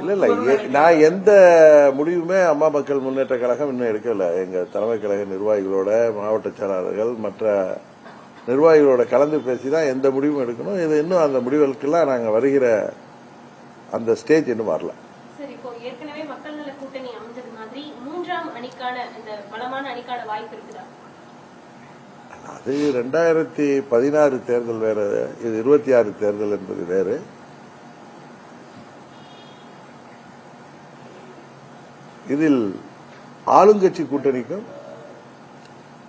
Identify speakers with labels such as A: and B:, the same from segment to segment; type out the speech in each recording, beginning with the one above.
A: இல்ல
B: இல்ல நான் எந்த முடிவுமே அம்மா மக்கள் முன்னேற்ற கழகம் இன்னும் எடுக்கல. எங்க தலைமை கழக நிர்வாகிகளோட மாவட்ட செயலாளர்கள் மற்ற நிர்வாகிகளோட கலந்து பேசி தான் எந்த முடிவும் எடுக்கணும். இது இன்னும் அந்த முடிவுகளுக்கெல்லாம் நாங்க வருகிற அந்த ஸ்டேஜ் இன்னும் வரல.
C: சரி இப்போ ஏற்கனவே மக்கள் நல கூட்டணி அமைஞ்சது மாதிரி மூன்றாம் அணிக்கான இந்த பலமான அணிக்கான வாய்ப்பு இருக்குதா?
B: அது ரெண்டாயிரத்தி பதினாறு தேர்தல் வேற இது இருபத்தி ஆறு தேர்தல் என்பது வேறு. இதில் ஆளுங்கட்சி கூட்டணிக்கும்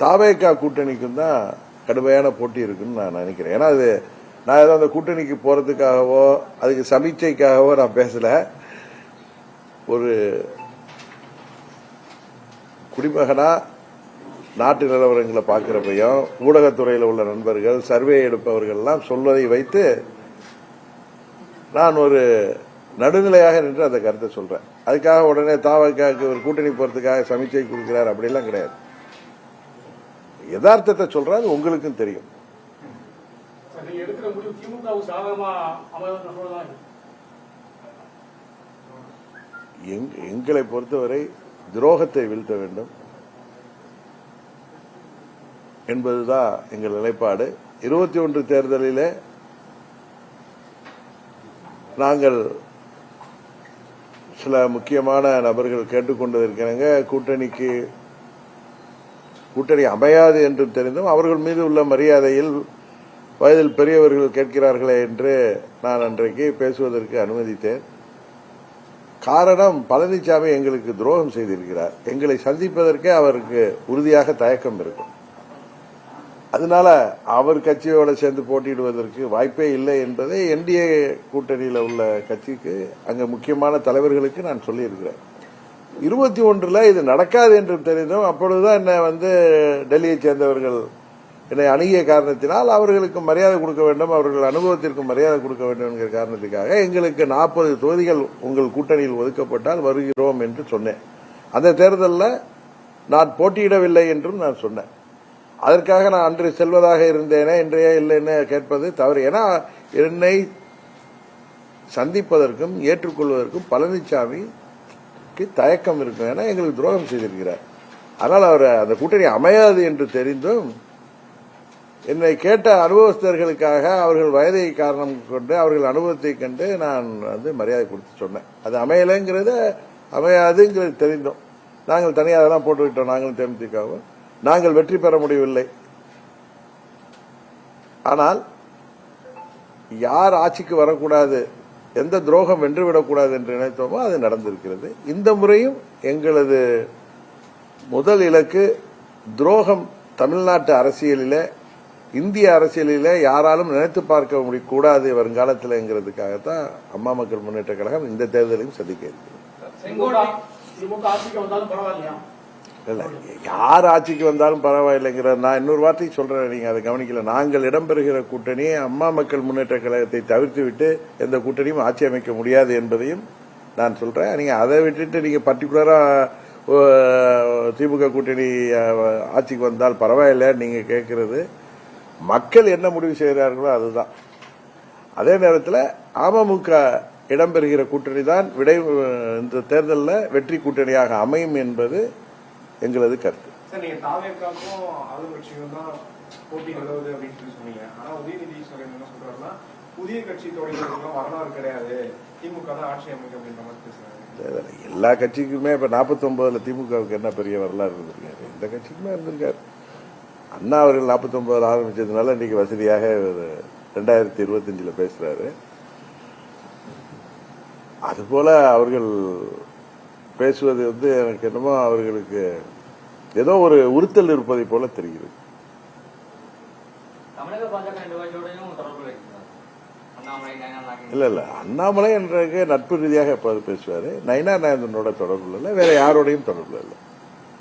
B: தாவேக்கா கூட்டணிக்கும் தான் கடுமையான போட்டி இருக்குன்னு நான் நினைக்கிறேன். ஏன்னா அது நான் ஏதோ அந்த கூட்டணிக்கு போறதுக்காகவோ அதுக்கு சமீட்சைக்காகவோ நான் பேசல. ஒரு குடிமகனா நாட்டு நிலவரங்களை பார்க்கிறப்பையும் ஊடகத்துறையில் உள்ள நண்பர்கள் சர்வே எடுப்பவர்கள்லாம் சொல்வதை வைத்து நான் ஒரு நடுநிலையாக நின்று அந்த கருத்தை சொல்றேன். அதுக்காக உடனே தாவக்காக்கு ஒரு கூட்டணி போறதுக்காக சமீட்சை கொடுக்கிறார் அப்படிலாம் கிடையாது. யதார்த்தத்தை சொல்றேன் அது உங்களுக்கும் தெரியும். எங்களை பொறுத்தவரை துரோகத்தை வீழ்த்த வேண்டும். என்பதுதான் எங்கள் நிலைப்பாடு. இருபத்தி ஒன்று தேர்தலிலே நாங்கள் சில முக்கியமான நபர்கள் கேட்டுக்கொண்டிருக்கிறாங்க கூட்டணிக்கு கூட்டணி அமையாது என்று தெரிந்தும் அவர்கள் மீது உள்ள மரியாதையில் வயதில் பெரியவர்கள் கேட்கிறார்களே என்று நான் அன்றைக்கு பேசுவதற்கு அனுமதித்தேன். காரணம் பழனிசாமி எங்களுக்கு துரோகம் செய்திருக்கிறார். எங்களை சந்திப்பதற்கே அவருக்கு உறுதியாக தயக்கம் இருக்கும். அதனால அவர் கட்சியோட சேர்ந்து போட்டியிடுவதற்கு வாய்ப்பே இல்லை என்பதை என்டிஏ கூட்டணியில் உள்ள கட்சிக்கு அங்கே முக்கியமான தலைவர்களுக்கு நான் சொல்லியிருக்கிறேன். இருபத்தி ஒன்றில் இது நடக்காது என்று தெரிந்தும். அப்பொழுதுதான் என்னை வந்து டெல்லியை சேர்ந்தவர்கள் என்னை அணுகிய காரணத்தினால் அவர்களுக்கு மரியாதை கொடுக்க வேண்டும் அவர்கள் அனுபவத்திற்கு மரியாதை கொடுக்க வேண்டும் என்கிற காரணத்துக்காக எங்களுக்கு நாற்பது தொகுதிகள் உங்கள் கூட்டணியில் ஒதுக்கப்பட்டால் வருகிறோம் என்று சொன்னேன். அந்த தேர்தலில் நான் போட்டியிடவில்லை என்றும் நான் சொன்னேன். அதற்காக நான் அன்று செல்வதாக இருந்தேனே இன்றைய இல்லைன்னு கேட்பது தவறு. ஏன்னா என்னை சந்திப்பதற்கும் ஏற்றுக்கொள்வதற்கும் பழனிசாமிக்கு தயக்கம் இருக்கும். ஏன்னா எங்களுக்கு துரோகம் செய்திருக்கிறார். அதனால் அவர் அந்த கூட்டணி அமையாது என்று தெரிந்தும் என்னை கேட்ட அனுபவஸ்தர்களுக்காக அவர்கள் வயதை காரணம் கொண்டு அவர்கள் அனுபவத்தை கண்டு நான் வந்து மரியாதை கொடுத்து சொன்னேன். அது அமையலைங்கிறத அமையாதுங்கிறது தெரிந்தோம். நாங்கள் தனியாக அதெல்லாம் போட்டுக்கிட்டோம் நாங்களும் தேமுதிகவும் நாங்கள் வெற்றி பெற முடியவில்லை. ஆனால் யார் ஆட்சிக்கு வரக்கூடாது எந்த துரோகம் வென்றுவிடக்கூடாது என்று நினைத்தோமோ அது நடந்திருக்கிறது. இந்த முறையும் எங்களது முதல் இலக்கு துரோகம் தமிழ்நாட்டு அரசியலில் இந்திய அரசியலில் யாராலும் நினைத்து பார்க்க முடியக்கூடாது வருங்காலத்தில்ங்கிறதுக்காகத்தான் அம்மா மக்கள் முன்னேற்ற கழகம் இந்த தேர்தலையும் சந்திக்க இருக்கிறது. இல்ல யார் ஆட்சிக்கு வந்தாலும் பரவாயில்லைங்கிற நான் இன்னொரு வார்த்தை சொல்றேன். நீங்க அதை கவனிக்கல. நாங்கள் இடம்பெறுகிற கூட்டணி அம்மா மக்கள் முன்னேற்ற கழகத்தை தவிர்த்து விட்டு எந்த கூட்டணியும் ஆட்சி அமைக்க முடியாது என்பதையும் நான் சொல்றேன். நீங்க அதை விட்டுட்டு நீங்க பர்டிகுலரா திமுக கூட்டணி ஆட்சிக்கு வந்தால் பரவாயில்ல நீங்க கேட்கறது. மக்கள் என்ன முடிவு செய்கிறார்களோ அதுதான். அதே நேரத்தில் அமமுக இடம்பெறுகிற கூட்டணி தான் விடை இந்த தேர்தலில் வெற்றி கூட்டணியாக அமையும் என்பது எங்களது கருத்து. எல்லா கட்சிக்குமே இப்ப 49 திமுகவுக்கு என்ன பெரிய வரலாறு இருந்திருக்காரு? இந்த கட்சிக்குமே இருந்திருக்காரு. அண்ணா அவர்கள் 49 ஆரம்பிச்சதுனால இன்னைக்கு வசதியாக ரெண்டாயிரத்தி இருபத்தஞ்சுல பேசுறாரு. அதுபோல அவர்கள் பேசுவது வந்து எனக்கு என்னமோ அவர்களுக்கு ஏதோ ஒரு உறுத்தல் இருப்பதை போல தெரிகிறது. இல்ல இல்ல. அண்ணாமலை என்றக்கு நட்பு ரீதியாக எப்போது பேசுவாரு? நயினா நாயந்தனோட தொடர்பு இல்லை வேற யாரோடையும் தொடர்பு இல்லை.